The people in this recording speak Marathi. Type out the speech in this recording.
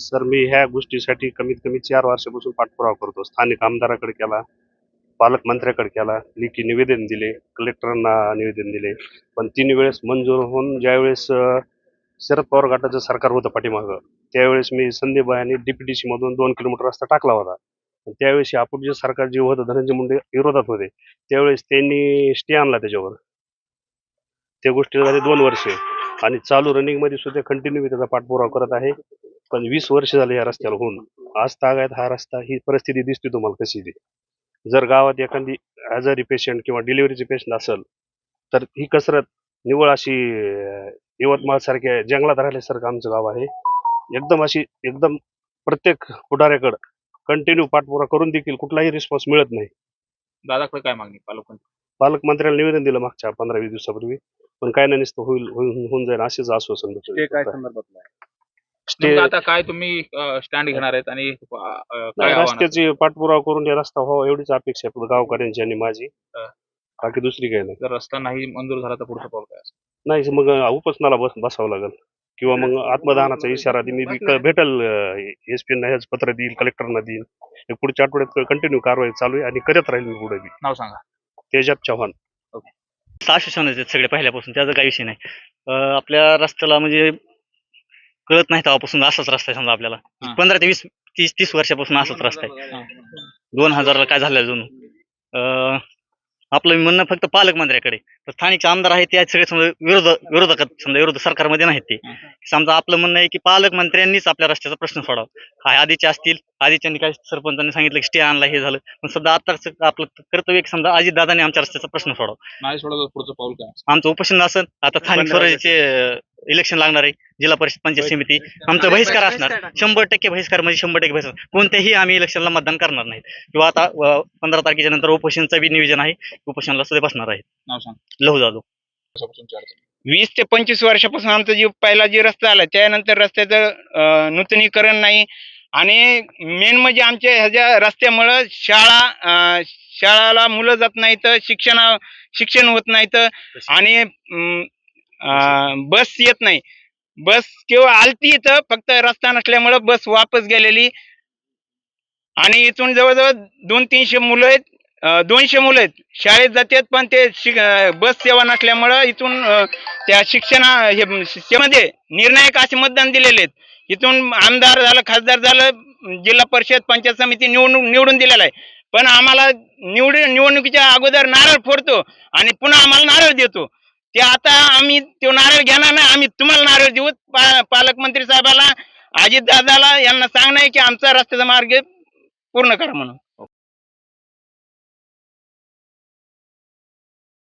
सर मी ह्या गोष्टीसाठी कमीत कमी चार वर्षापासून पाठपुरावा करतो. स्थानिक आमदाराकडे केला पालकमंत्र्याकडे केला लेखी निवेदन दिले कलेक्टरांना निवेदन दिले. पण तीन वेळेस मंजूर होऊन ज्यावेळेस शरद पवार गटाचं सरकार होतं पाठीमागं त्यावेळेस मी संदीप आणि डीपीडीसी मधून दोन किलोमीटर रस्ता टाकला होता. पण त्यावेळेस आपण जे सरकार जे होतं धनंजय मुंडे विरोधात होते त्यावेळेस त्यांनी स्टे आणला त्याच्यावर. त्या गोष्टी झाले दोन वर्षे. आणि चालू रनिंगमध्ये सुद्धा कंटिन्यू मी त्याचा पाठपुरावा करत आहे. पण वीस वर्ष झाले या रस्त्याला होऊन. आज तागायत हा रस्ता ही परिस्थिती दिसते तुम्हाला कशी ती जर गावात एखादी आजारी पेशंट किंवा डिलिव्हरीचे पेशंट असेल तर ही कसरत निवळ अशी यवतमाळ सारख्या जंगलात राहिल्यासारखं आमचं गाव आहे. एकदम अशी एकदम प्रत्येक पुढाऱ्याकडं कंटिन्यू पाठपुरावा करून देखील कुठलाही रिस्पॉन्स मिळत नाही. दादाकडे काय मागणी? पालकमंत्री? पालकमंत्र्याला निवेदन दिलं मागच्या पंधरा वीस दिवसापूर्वी. पण काय नाही नुसतं होईल होऊन जाईल असेच आश्वासन ते. काय संदर्भातलं आहे? स्टे आता काय तुम्ही स्टँड घेणार आहेत आणि अं, काय रस्त्याची पाठपुरावा करून हे रस्ता व्हावा एवढीच अपेक्षा आहे गावकऱ्यांची आणि माझी. हा. बाकी दुसरी काही नाही. जर रस्ता नाही मंजूर झाला तर पुढचं पाऊल काय असेल? नाही मग उपोषणाला बस बसावं लागेल. किंवा मग आत्मदानाचा इशारा दे मी बी क- भेटल एस पी हेच पत्र देईल कलेक्टरना देईल हे पुढच्या आठवड्यात कंटिन्यू कारवाई चालू आहे आणि करत राहील मी पुढे बी. नाव सांगा. तेजाब चव्हाण. आश्वासन आहेत सगळे पहिल्यापासून त्याचा काही विषय नाही. अं, आपल्या रस्त्याला म्हणजे कळत नाही तेव्हापासून असाच रस्ता आहे समजा आपल्याला. हा. पंधरा ते वीस तीस तीस वर्षापासून असाच रस्ता आहे. दोन हजारला काय झालं अजून अं, आपलं म्हणणं फक्त पालकमंत्र्याकडे तर स्थानिक आमदार आहेत ते सगळे समजा विरोध विरोधकात समजा विरोध सरकारमध्ये नाहीत ते. समजा आपलं म्हणणं आहे की पालकमंत्र्यांनीच आपल्या रस्त्याचा प्रश्न सोडावा. काय आधीचे असतील आधीच्यांनी काय सरपंचांनी सांगितलं की स्टे आणला हे झालं. पण सध्या आता आपलं कर्तव्य आहे की समजा अजित दादाने आमच्या रस्त्याचा प्रश्न सोडावा. नाही पुढचं पाऊल काय? आमचं उपोषण असेल आता स्थानिक स्वराज्याचे इलेक्शन लागणार आहे. जिल्हा परिषद पंचायत समिती. आमचं बहिष्कार असणार. शंभर टक्के बहिष्कार म्हणजे शंभर टक्के बहिष्कार. कोणत्याही आम्ही इलेक्शनला मतदान करणार नाहीत. किंवा आता पंधरा तारखेच्या नंतर उपोषणचं बी नियोजन आहे. उपोषणला सुद्धा बसणार आहे लहू जाधव. वीस ते पंचवीस वर्षापासून आमचा जी पहिला जी रस्ता आला त्यानंतर रस्त्याचं नूतनीकरण नाही. आणि मेन म्हणजे आमच्या ह्याच्या रस्त्यामुळं शाळा शाळाला मुलं जात नाहीत शिक्षण शिक्षण होत नाहीत. आणि अं, बस येत नाही. बस केवळ आलती इथं फक्त रस्ता नसल्यामुळं बस वापस गेलेली. आणि इथून जवळजवळ दोन तीनशे मुलं आहेत अं, दोनशे मुलं आहेत. शाळेत जातात पण ते शिक अं, बस सेवा नसल्यामुळं इथून अं, त्या शिक्षणा हे शिक्षेमध्ये निर्णायक असे मतदान दिलेले आहेत. इथून आमदार झालं खासदार झालं जिल्हा परिषद पंचायत समिती निवडणूक निवडून दिलेला आहे. पण आम्हाला निवड निवडणुकीच्या अगोदर नारळ फोडतो आणि पुन्हा आम्हाला नारळ देतो. ते आता आम्ही तो नारळ घेणार नाही आम्ही तुम्हाला नारळ देऊ. पा पालकमंत्री साहेबाला अजित दादाला यांना सांगणार आहे की आमचा रस्त्याचा मार्ग पूर्ण करा म्हणून.